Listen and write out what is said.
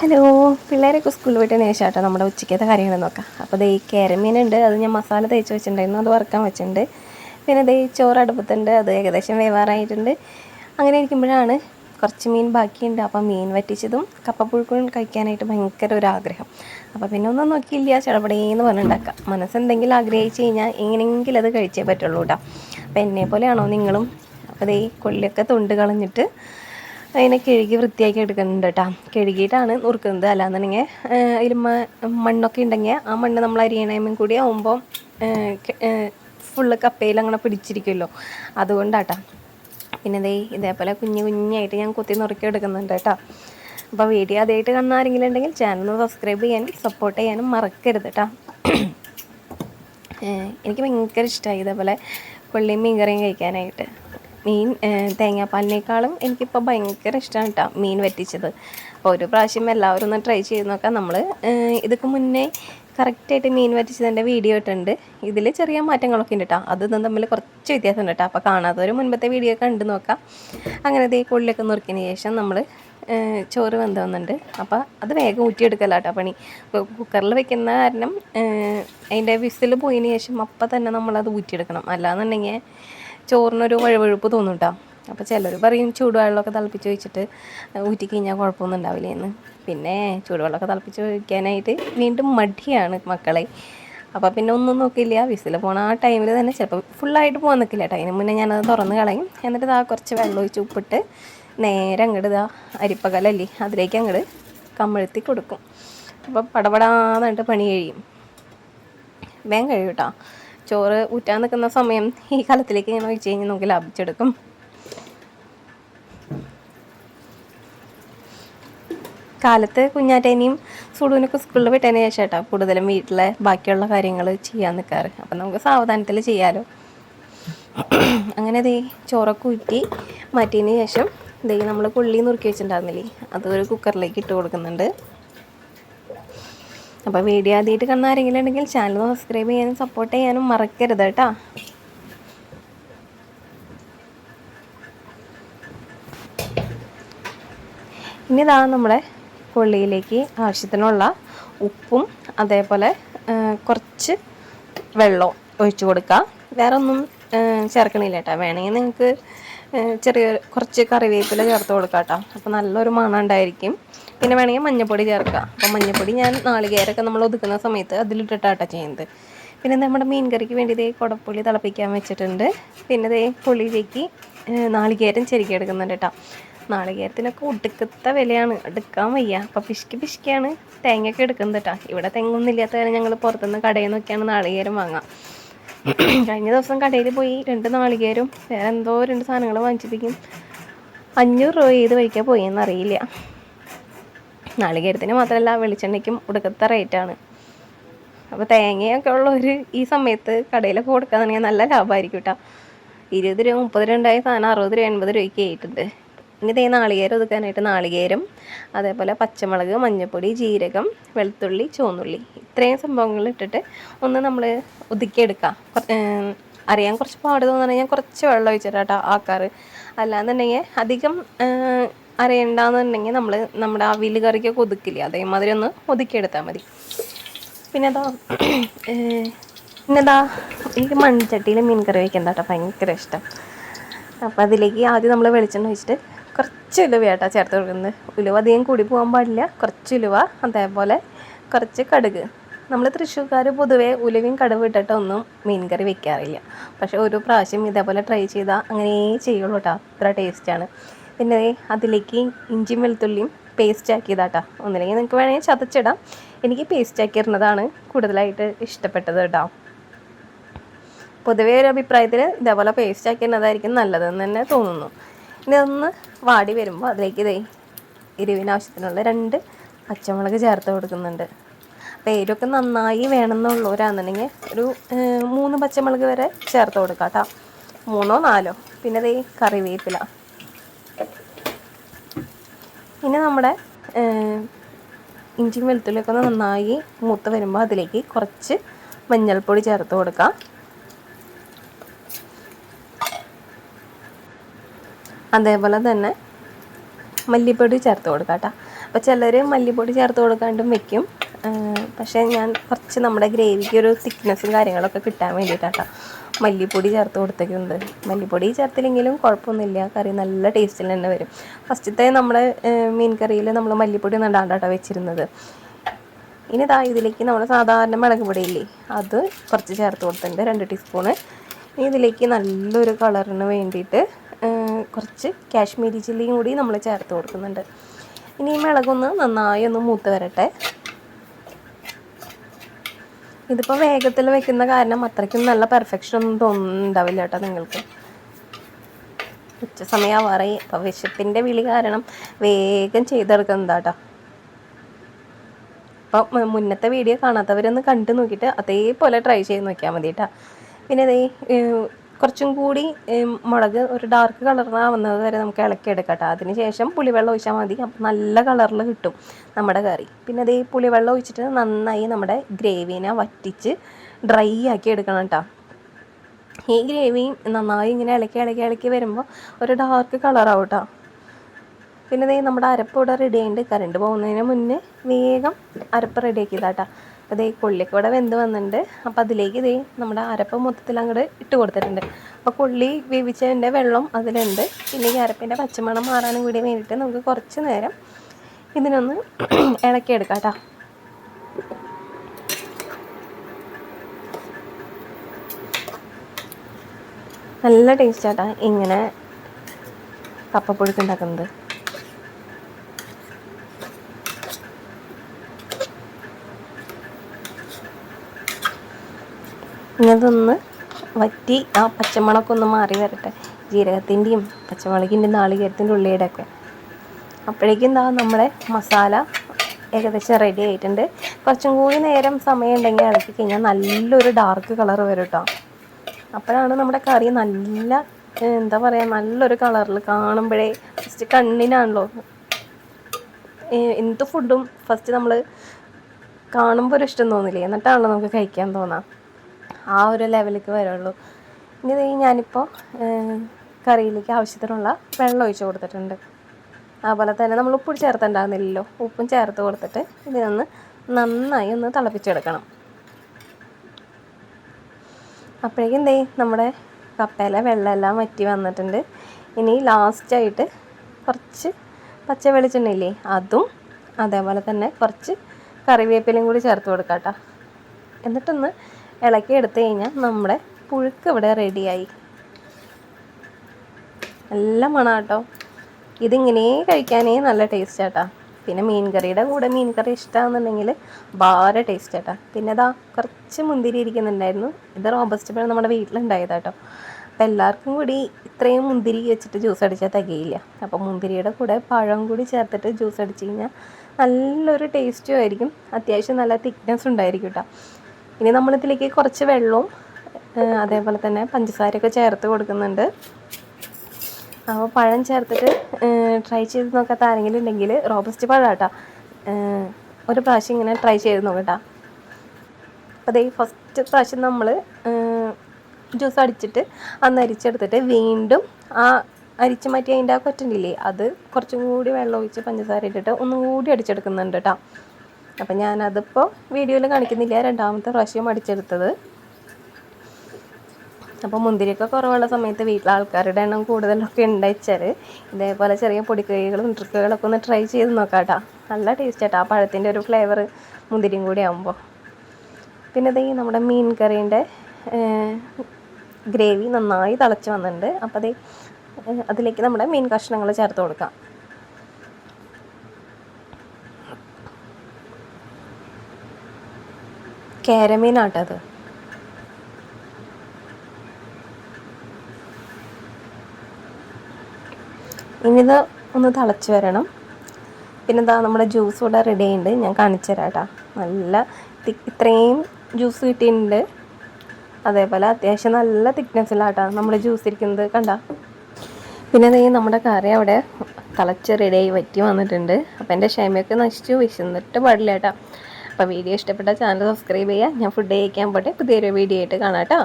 Hello പിള്ളേരൊക്കെ സ്കൂളിൽ പോയിട്ട് ശേഷമാട്ടോ നമ്മുടെ ഉച്ചയ്ക്കത്തെ കാര്യങ്ങൾ നോക്കാം. അപ്പോൾ ദേ കേരമീനുണ്ട് അത് ഞാൻ മസാല തേച്ച് വെച്ചിട്ടുണ്ടായിരുന്നു അത് വറുക്കാൻ വെച്ചിട്ടുണ്ട്. പിന്നെ ദേ ചോറ് അടുപ്പത്തുണ്ട് അത് ഏകദേശം വേവാറായിട്ടുണ്ട്. അങ്ങനെ ഇരിക്കുമ്പോഴാണ് കുറച്ച് മീൻ ബാക്കിയുണ്ട് അപ്പോൾ മീൻ വറ്റിച്ചതും കപ്പപ്പുഴുക്കും കഴിക്കാനായിട്ട് ഭയങ്കര ഒരു ആഗ്രഹം. അപ്പോൾ പിന്നെ ഒന്നും നോക്കിയില്ല ചടപടേന്ന് പറഞ്ഞുണ്ടാക്കാം. മനസ്സെന്തെങ്കിലും ആഗ്രഹിച്ച് കഴിഞ്ഞാൽ എങ്ങനെയെങ്കിലും അത് കഴിച്ചേ പറ്റുള്ളൂ കേട്ടോ. അപ്പോൾ എന്നെ പോലെയാണോ നിങ്ങളും? അപ്പോൾ ദേ കൊള്ളിയൊക്കെ തൊണ്ട് കളഞ്ഞിട്ട് അതിനെ കഴുകി വൃത്തിയാക്കി എടുക്കുന്നുണ്ട് കേട്ടോ. കഴുകിയിട്ടാണ് നുറുക്കുന്നത്. അല്ലാന്നുണ്ടെങ്കിൽ അതിൽ മണ്ണൊക്കെ ഉണ്ടെങ്കിൽ ആ മണ്ണ് നമ്മൾ അരിയണമെങ്കിൽ കൂടി ആകുമ്പോൾ ഫുള്ള് കപ്പയിൽ അങ്ങനെ പിടിച്ചിരിക്കുമല്ലോ. അതുകൊണ്ടാട്ടാ. പിന്നെ ദേ ഇതേപോലെ കുഞ്ഞു കുഞ്ഞായിട്ട് ഞാൻ കുത്തി നുറുക്കി എടുക്കുന്നുണ്ട് കേട്ടോ. അപ്പോൾ വീഡിയോ ആദ്യമായിട്ട് കാണുന്ന ആരെങ്കിലും ഉണ്ടെങ്കിൽ ചാനൽ സബ്സ്ക്രൈബ് ചെയ്യാനും സപ്പോർട്ട് ചെയ്യാനും മറക്കരുത് കേട്ടോ. എനിക്ക് ഭയങ്കര ഇഷ്ടമായി ഇതേപോലെ കൊള്ളിയും മീൻകറിയും കഴിക്കാനായിട്ട്. മീൻ തേങ്ങാപ്പാലിനേക്കാളും എനിക്കിപ്പോൾ ഭയങ്കര ഇഷ്ടമാണ് കേട്ടോ മീൻ വറ്റിച്ചത്. അപ്പോൾ ഒരു പ്രാവശ്യം എല്ലാവരും ഒന്ന് ട്രൈ ചെയ്ത് നോക്കാം. നമ്മൾ ഇതൊക്കെ മുന്നേ കറക്റ്റായിട്ട് മീൻ വറ്റിച്ചതിന്റെ വീഡിയോ ഇട്ടുണ്ട് ഇതിൽ ചെറിയ മാറ്റങ്ങളൊക്കെ ഉണ്ട് കേട്ടോ അത് തമ്മിൽ കുറച്ച് വ്യത്യാസം ഉണ്ട് കേട്ടോ അപ്പോൾ കാണാത്തവർ മുൻപത്തെ വീഡിയോ കണ്ടു നോക്കാം. അങ്ങനെ ഇതേ കൊള്ളിലൊക്കെ നുറുക്കിയതിന് ശേഷം നമ്മൾ ചോറ് വെന്ത് വന്നിട്ടുണ്ട് അപ്പോൾ അത് വേഗം ഊറ്റിയെടുക്കല കേട്ടോ പണി. കുക്കറിൽ വെക്കുന്ന കാരണം അതിന്റെ വിസിൽ പോയതിന് ശേഷം അപ്പം തന്നെ നമ്മളത് ഊറ്റിയെടുക്കണം. അല്ലാന്നുണ്ടെങ്കിൽ ചോറിനൊരു വഴുവഴുപ്പ് തോന്നും കേട്ടോ അപ്പോൾ ചിലർ പറയും ചൂടുവെള്ളമൊക്കെ തിളപ്പിച്ച് വെച്ചിട്ട് ഊറ്റി കഴിഞ്ഞാൽ കുഴപ്പമൊന്നും ഉണ്ടാവില്ല എന്ന് പിന്നെ ചൂടുവെള്ളമൊക്കെ തിളപ്പിച്ച് വയ്ക്കാനായിട്ട് വീണ്ടും മടിയാണ് മക്കളെ. അപ്പോൾ പിന്നെ ഒന്നും നോക്കില്ല. വിസിൽ പോണ ആ ടൈമിൽ തന്നെ ചിലപ്പോൾ ഫുള്ളായിട്ട് പോകാൻ നിൽക്കില്ല കേട്ടോ അതിന് മുന്നേ ഞാനത് തുറന്ന് കളയും. എന്നിട്ട് ഇതാ കുറച്ച് വെള്ളം ഒഴിച്ച് ഉപ്പിട്ട് നേരെ അങ്ങോട്ട് ഇതാ അരിപ്പകലല്ലേ അതിലേക്ക് അങ്ങോട്ട് കമ്മഴ്ത്തി കൊടുക്കും. അപ്പോൾ പടപടാന്നിട്ട് പണി കഴിയും. വേഗം കഴിയും കേട്ടോ ചോറ് ഊറ്റാൻ നിൽക്കുന്ന സമയം ഈ കാലത്തിലേക്ക് ഇങ്ങനെ ഒഴിച്ച് കഴിഞ്ഞാൽ നമുക്ക് ലാഭിച്ചെടുക്കും. കാലത്ത് കുഞ്ഞാറ്റേനെയും സുഡുവിനൊക്കെ സ്കൂളിൽ വിട്ടതിന് ശേഷം കേട്ടോ കൂടുതലും വീട്ടിലെ ബാക്കിയുള്ള കാര്യങ്ങൾ ചെയ്യാൻ നിൽക്കാറ് അപ്പം നമുക്ക് സാവധാനത്തിൽ ചെയ്യാലോ. അങ്ങനെ ദേ ചോറൊക്കെ ഊറ്റി മാറ്റിയതിന് ശേഷം ദേ നമ്മൾ പുള്ളി നുറുക്കി വെച്ചിട്ടുണ്ടായിരുന്നില്ലേ? അത് ഒരു കുക്കറിലേക്ക് ഇട്ട് കൊടുക്കുന്നുണ്ട്. അപ്പോൾ വീഡിയോ ആദ്യമായിട്ട് കാണുന്ന ആരെങ്കിലും ഉണ്ടെങ്കിൽ ചാനൽ സബ്സ്ക്രൈബ് ചെയ്യാനും സപ്പോർട്ട് ചെയ്യാനും മറക്കരുത് കേട്ടോ. ഇനി ഇതാ നമ്മുടെ കൊള്ളിയിലേക്ക് ആവശ്യത്തിനുള്ള ഉപ്പും അതേപോലെ കുറച്ച് വെള്ളവും ഒഴിച്ചു കൊടുക്കുക വേറെ ഒന്നും ചേർക്കണില്ല കേട്ടോ. വേണമെങ്കിൽ നിങ്ങൾക്ക് ചെറിയ കുറച്ച് കറിവേപ്പില ചേർത്ത് കൊടുക്കാം കേട്ടോ അപ്പോൾ നല്ലൊരു മണം ഉണ്ടായിരിക്കും. പിന്നെ വേണമെങ്കിൽ മഞ്ഞൾപ്പൊടി ചേർക്കാം അപ്പോൾ മഞ്ഞൾപ്പൊടി ഞാൻ നാളികേരൊക്കെ നമ്മൾ ഒതുക്കുന്ന സമയത്ത് അതിലിട്ടിട്ടാട്ട ചെയ്യുന്നത്. പിന്നെ നമ്മുടെ മീൻ കറിക്ക് വേണ്ടി ഇതേ കുടപ്പുളി തിളപ്പിക്കാൻ വെച്ചിട്ടുണ്ട്. പിന്നെ ഇതേ പുളിയിലേക്ക് നാളികേരം ചെരുക്കി എടുക്കുന്നുണ്ട് കേട്ടോ. നാളികേരത്തിനൊക്കെ ഒടുക്കത്ത വിലയാണ്. എടുക്കാൻ വയ്യ. അപ്പോൾ പിശുക്കി പിശുക്കിയാണ് തേങ്ങയൊക്കെ എടുക്കുന്നത് കേട്ടോ. ഇവിടെ തെങ്ങൊന്നും ഇല്ലാത്ത കാര്യം ഞങ്ങൾ പുറത്തുനിന്ന് കടയിൽ നിന്നൊക്കെയാണ് നാളികേരം വാങ്ങാം. കഴിഞ്ഞ ദിവസം കടയിൽ പോയി രണ്ട് നാളികേരും വേറെ എന്തോ രണ്ട് സാധനങ്ങൾ വാങ്ങിച്ചിരിക്കും അഞ്ഞൂറ് രൂപ ഏത് പോയി അറിയില്ല നാളികേരത്തിന് മാത്രമല്ല വെളിച്ചെണ്ണയ്ക്കും ഒടുക്കത്തെ റേറ്റാണ് അപ്പോൾ തേങ്ങയൊക്കെ ഉള്ള ഒരു ഈ സമയത്ത് കടയിലൊക്കെ കൊടുക്കാന്നുണ്ടെങ്കിൽ നല്ല ലാഭമായിരിക്കും കേട്ടോ ഇരുപത് രൂപ മുപ്പത് രൂപ ഉണ്ടായ സാധനം അറുപത് രൂപ എൺപത് രൂപയ്ക്ക് ആയിട്ടുണ്ട്. ഇനി തേ നാളികേരം ഒതുക്കാനായിട്ട് നാളികേരം അതേപോലെ പച്ചമുളക് മഞ്ഞൾപ്പൊടി ജീരകം വെളുത്തുള്ളി ചുവന്നുള്ളി ഇത്രയും സംഭവങ്ങൾ ഇട്ടിട്ട് ഒന്ന് നമ്മൾ ഒതുക്കിയെടുക്കാം. അറിയാൻ കുറച്ച് പാട് തോന്നുകയാണെങ്കിൽ ഞാൻ കുറച്ച് വെള്ളം ഒഴിച്ചിട്ടാട്ടോ ആക്കാറ് അല്ലാന്നുണ്ടെങ്കിൽ അധികം അറിയണ്ടെന്നുണ്ടെങ്കിൽ നമ്മൾ നമ്മുടെ വില്ല് കറിക്കൊക്കെ ഒതുക്കില്ലേ അതേമാതിരി ഒന്ന് ഒതുക്കിയെടുത്താൽ മതി. പിന്നെ അതാ പിന്നെന്താ ഈ മൺചട്ടിയിൽ മീൻ കറി വയ്ക്കാൻ കേട്ടോ ഭയങ്കര ഇഷ്ടം. അപ്പോൾ അതിലേക്ക് ആദ്യം നമ്മൾ വെളിച്ചെണ്ണ ഒഴിച്ചിട്ട് കുറച്ച് ഉലുവ കേട്ടോ ചേർത്ത് കൊടുക്കുന്നത്. ഉലുവ അധികം കൂടി പോകാൻ പാടില്ല. കുറച്ച് ഉലുവ അതേപോലെ കുറച്ച് കടുക്. നമ്മൾ തൃശ്ശൂർക്കാർ പൊതുവേ ഉലുവയും കടുവ് ഇട്ടിട്ടൊന്നും മീൻ കറി വെക്കാറില്ല. പക്ഷേ ഒരു പ്രാവശ്യം ഇതേപോലെ ട്രൈ ചെയ്താൽ അങ്ങനെ ചെയ്യുള്ളൂ കേട്ടോ അത്ര ടേസ്റ്റാണ്. പിന്നെ അതിലേക്ക് ഇഞ്ചിയും വെളുത്തുള്ളിയും പേസ്റ്റ് ആക്കിയതാട്ടോ. ഒന്നില്ലെങ്കിൽ നിങ്ങൾക്ക് വേണമെങ്കിൽ ചതച്ചിടാം. എനിക്ക് പേസ്റ്റ് ആക്കിയിരുന്നതാണ് കൂടുതലായിട്ട് ഇഷ്ടപ്പെട്ടത് കേട്ടോ. പൊതുവേ ഒരു അഭിപ്രായത്തിൽ ഇതേപോലെ പേസ്റ്റ് ആക്കിയിരുന്നതായിരിക്കും നല്ലതെന്ന് തന്നെ തോന്നുന്നു. ഇനി അതൊന്ന് വാടി വരുമ്പോൾ അതിലേക്ക് ഇതേ എരിവിനാവശ്യത്തിനുള്ള രണ്ട് പച്ചമുളക് ചേർത്ത് കൊടുക്കുന്നുണ്ട്. അപ്പോൾ എരിവൊക്കെ നന്നായി വേണമെന്നുള്ളവരാണെന്നുണ്ടെങ്കിൽ ഒരു മൂന്ന് പച്ചമുളക് വരെ ചേർത്ത് കൊടുക്കാം കേട്ടോ മൂന്നോ നാലോ. പിന്നെ ഇതേ കറിവേപ്പില. പിന്നെ നമ്മുടെ ഇഞ്ചിയും വെളുത്തുള്ളിയൊക്കെ ഒന്ന് നന്നായി മൂത്ത് വരുമ്പോൾ അതിലേക്ക് കുറച്ച് മഞ്ഞൾപ്പൊടി ചേർത്ത് കൊടുക്കാം. അതേപോലെ തന്നെ മല്ലിപ്പൊടി ചേർത്ത് കൊടുക്കാം കേട്ടോ. അപ്പോൾ ചിലർ മല്ലിപ്പൊടി ചേർത്ത് കൊടുക്കാണ്ടും വെക്കും. പക്ഷേ ഞാൻ കുറച്ച് നമ്മുടെ ഗ്രേവിക്ക് ഒരു തിക്നെസ്സും കാര്യങ്ങളൊക്കെ കിട്ടാൻ വേണ്ടിയിട്ടാട്ടോ. മല്ലിപ്പൊടി ചേർത്ത് കൊടുത്തേക്കുന്നത് മല്ലിപ്പൊടി ചേർത്തില്ലെങ്കിലും കുഴപ്പമൊന്നുമില്ല. കറി നല്ല ടേസ്റ്റിൽ തന്നെ വരും. ഫസ്റ്റത്തെ നമ്മുടെ മീൻ കറിയിൽ നമ്മൾ മല്ലിപ്പൊടി ഒന്നും വെച്ചിരുന്നത്. ഇനി ഇതാ ഇതിലേക്ക് നമ്മൾ സാധാരണ മുളക് പൊടിയില്ലേ അത് കുറച്ച് ചേർത്ത് കൊടുത്തിട്ടുണ്ട്. രണ്ട് ടീസ്പൂണ് ഇതിലേക്ക് നല്ലൊരു കളറിന് വേണ്ടിയിട്ട് കുറച്ച് കാശ്മീരി ചില്ലിയും കൂടി നമ്മൾ ചേർത്ത് കൊടുക്കുന്നുണ്ട്. ഇനി ഈ മുളകൊന്ന് നന്നായി ഒന്ന് മൂത്ത് വരട്ടെ. ഇതിപ്പോൾ വേഗത്തിൽ വെക്കുന്ന കാരണം അത്രയ്ക്കും നല്ല പെർഫെക്ഷൻ ഒന്നും തോന്നുന്നുണ്ടാവില്ല കേട്ടോ നിങ്ങൾക്ക്. ഉച്ച സമയമാവാറായി അപ്പോൾ വിശപ്പിന്റെ വിളി കാരണം വേഗം ചെയ്തെടുക്കുന്നതാട്ടോ അപ്പോൾ മുന്നത്തെ വീഡിയോ കാണാത്തവരൊന്ന് കണ്ടു നോക്കിയിട്ട് അതേപോലെ ട്രൈ ചെയ്ത് നോക്കിയാൽ മതി കേട്ടോ പിന്നെ അതേ കുറച്ചും കൂടി മുളക് ഒരു ഡാർക്ക് കളറിനാവുന്നത് വരെ നമുക്ക് ഇളക്കിയെടുക്കാം കേട്ടോ അതിനുശേഷം പുളിവെള്ളം ഒഴിച്ചാൽ മതി. അപ്പം നല്ല കളറിൽ കിട്ടും നമ്മുടെ കറി. പിന്നെ അതേ പുളിവെള്ളം ഒഴിച്ചിട്ട് നന്നായി നമ്മുടെ ഗ്രേവിനെ വറ്റിച്ച് ഡ്രൈ ആക്കി എടുക്കണം കേട്ടോ ഈ ഗ്രേവിയും നന്നായി ഇങ്ങനെ ഇളക്കി ഇളക്കി ഇളക്കി വരുമ്പോൾ ഒരു ഡാർക്ക് കളറാവും കേട്ടോ പിന്നെ ദേ നമ്മുടെ അരപ്പ് ഇവിടെ റെഡി ആയിട്ട് കറണ്ട് പോകുന്നതിന് മുന്നേ വേഗം അരപ്പ് റെഡി ആക്കിയതാട്ടാ അപ്പോൾ ദേ കൊള്ളിക്കൂടെ വെന്ത് വന്നിട്ടുണ്ട്. അപ്പോൾ അതിലേക്ക് ഇതേ നമ്മുടെ അരപ്പ് മൊത്തത്തിൽ അങ്ങോട്ട് ഇട്ട് കൊടുത്തിട്ടുണ്ട്. അപ്പോൾ കൊള്ളി വേവിച്ചതിന്റെ വെള്ളം അതിലുണ്ട്. പിന്നെ ഈ അരപ്പിന്റെ പച്ചമണം മാറാനും കൂടി വേണ്ടിയിട്ട് നമുക്ക് കുറച്ച് നേരം ഇതിനൊന്ന് ഇളക്കിയെടുക്കാം കേട്ടോ നല്ല ടേസ്റ്റാട്ടാ ഇങ്ങനെ കപ്പപ്പുഴുക്ക് ഉണ്ടാക്കുന്നത്. ഇങ്ങനതൊന്ന് വറ്റി ആ പച്ചമുളകൊക്കെ ഒന്ന് മാറി വരട്ടെ. ജീരകത്തിന്റെയും പച്ചമുളകിന്റെയും നാളികേരത്തിന്റെ ഉള്ളിയുടെ ഒക്കെ അപ്പോഴേക്കും എന്താ നമ്മുടെ മസാല ഏകദേശം റെഡി ആയിട്ടുണ്ട്. കുറച്ചും കൂടി നേരം സമയം ഉണ്ടെങ്കിൽ ഇളക്കി കഴിഞ്ഞാൽ നല്ലൊരു ഡാർക്ക് കളർ വരും കേട്ടോ അപ്പോഴാണ് നമ്മുടെ കറി നല്ല എന്താ പറയുക നല്ലൊരു കളറിൽ കാണുമ്പോഴേ ഫസ്റ്റ് കണ്ണിനാണല്ലോ. എന്ത് ഫുഡും ഫസ്റ്റ് നമ്മൾ കാണുമ്പോൾ ഒരു ഇഷ്ടം തോന്നില്ലേ? എന്നിട്ടാണല്ലോ നമുക്ക് കഴിക്കാൻ തോന്നാം. ആ ഒരു ലെവലിലേക്ക് വരുള്ളൂ. ഇനി ഞാനിപ്പോൾ കറിയിലേക്ക് ആവശ്യത്തിനുള്ള വെള്ളം ഒഴിച്ച് കൊടുത്തിട്ടുണ്ട്. അതുപോലെ തന്നെ നമ്മൾ ഉപ്പ് ചേർത്തുണ്ടാകുന്നില്ലല്ലോ ഉപ്പും ചേർത്ത് കൊടുത്തിട്ട് ഇതിനൊന്ന് നന്നായി ഒന്ന് തിളപ്പിച്ചെടുക്കണം. അപ്പോഴേക്കും എന്തേ നമ്മുടെ കപ്പയിലെ വെള്ളമെല്ലാം വറ്റി വന്നിട്ടുണ്ട്. ഇനി ലാസ്റ്റായിട്ട് കുറച്ച് പച്ച വെളിച്ചെണ്ണയില്ലേ അതും അതേപോലെ തന്നെ കുറച്ച് കറിവേപ്പിലയും കൂടി ചേർത്ത് കൊടുക്കാം കേട്ടോ എന്നിട്ടൊന്ന് ഇളക്കി എടുത്തു കഴിഞ്ഞാൽ നമ്മുടെ പുഴുക്ക് ഇവിടെ റെഡിയായി. നല്ല മണാട്ടോ ഇതിങ്ങനെ കഴിക്കാനേ നല്ല ടേസ്റ്റ് ആട്ടാ പിന്നെ മീൻ കറിയുടെ കൂടെ മീൻ കറി ഇഷ്ടമാണെന്നുണ്ടെങ്കിൽ ഭാര ടേസ്റ്റ് ആട്ടാ പിന്നെ ഇതാ കുറച്ച് മുന്തിരി ഇരിക്കുന്നുണ്ടായിരുന്നു. ഇത് റോബസ്റ്റ് പഴം നമ്മുടെ വീട്ടിലുണ്ടായതാട്ടോ അപ്പം എല്ലാവർക്കും കൂടി ഇത്രയും മുന്തിരി വെച്ചിട്ട് ജ്യൂസ് അടിച്ചാൽ തികയില്ല. അപ്പോൾ മുന്തിരിയുടെ കൂടെ പഴം കൂടി ചേർത്തിട്ട് ജ്യൂസ് അടിച്ച് കഴിഞ്ഞാൽ നല്ലൊരു ടേസ്റ്റും ആയിരിക്കും. അത്യാവശ്യം നല്ല തിക്നെസ് ഉണ്ടായിരിക്കും കേട്ടോ ഇനി നമ്മളിതിലേക്ക് കുറച്ച് വെള്ളവും അതേപോലെ തന്നെ പഞ്ചസാരയൊക്കെ ചേർത്ത് കൊടുക്കുന്നുണ്ട്. അപ്പോൾ പഴം ചേർത്തിട്ട് ട്രൈ ചെയ്ത് നോക്കാത്ത ആരെങ്കിലും ഉണ്ടെങ്കിൽ റോബസ്റ്റ് പഴം കേട്ടോ ഒരു പ്രാവശ്യം ഇങ്ങനെ ട്രൈ ചെയ്ത് നോക്കട്ടോ. അപ്പോൾ അതേ ഫസ്റ്റ് പ്രാവശ്യം നമ്മൾ ജ്യൂസ് അടിച്ചിട്ട് അന്ന് അരിച്ചെടുത്തിട്ട് വീണ്ടും ആ അരിച്ച് മാറ്റി അതിന്റെ ആ കൊറ്റണ്ടില്ലേ അത് കുറച്ചും കൂടി വെള്ളം ഒഴിച്ച് പഞ്ചസാര ഇട്ടിട്ട് ഒന്നും കൂടി അടിച്ചെടുക്കുന്നുണ്ട് കേട്ടോ അപ്പം ഞാനതിപ്പോൾ വീഡിയോയിൽ കാണിക്കുന്നില്ല. രണ്ടാമത്തെ പ്രാവശ്യം അടിച്ചെടുത്തത്. അപ്പോൾ മുന്തിരിയൊക്കെ കുറവുള്ള സമയത്ത് വീട്ടിലെ ആൾക്കാരുടെ എണ്ണം കൂടുതലൊക്കെ ഉണ്ടായിച്ചാൽ ഇതേപോലെ ചെറിയ പൊടിക്കൈകളും ട്രിക്കുകളൊക്കെ ഒന്ന് ട്രൈ ചെയ്ത് നോക്കാം കേട്ടോ നല്ല ടേസ്റ്റ് ആട്ടോ. ആ പഴത്തിന്റെ ഒരു ഫ്ലേവർ മുന്തിരിയും കൂടി ആകുമ്പോൾ പിന്നെ ഇതേ നമ്മുടെ മീൻ കറീന്റെ ഗ്രേവി നന്നായി തിളച്ച് വന്നിട്ടുണ്ട്. അപ്പോൾ അതേ അതിലേക്ക് നമ്മുടെ മീൻ കഷ്ണങ്ങൾ ചേർത്ത് കൊടുക്കാം. കേരമീനാട്ടത്. ഇനിത് ഒന്ന് തിളച്ച് വരണം. പിന്നെ ഇതാ നമ്മുടെ ജ്യൂസ് ഇവിടെ റെഡി ഉണ്ട് ഞാൻ കാണിച്ചു തരാം കേട്ടോ നല്ല ഇത്രയും ജ്യൂസ് കിട്ടിയിട്ടുണ്ട്. അതേപോലെ അത്യാവശ്യം നല്ല തിക്നെസ്സിലാട്ടോ നമ്മുടെ ജ്യൂസ് ഇരിക്കുന്നത്. കണ്ട? പിന്നെ അതേ നമ്മുടെ കറി അവിടെ തിളച്ച് റെഡിയായി വറ്റി വന്നിട്ടുണ്ട്. അപ്പം എന്റെ ക്ഷമയൊക്കെ നശിച്ചു. വിശന്നിട്ട് പാടില്ല കേട്ടോ അപ്പോൾ വീഡിയോ ഇഷ്ടപ്പെട്ട ചാനൽ സബ്സ്ക്രൈബ് ചെയ്യുക. ഞാൻ ഫുഡ് കഴിക്കാൻ പോട്ടെ. പുതിയൊരു വീഡിയോ ആയിട്ട് കാണാം കേട്ടോ.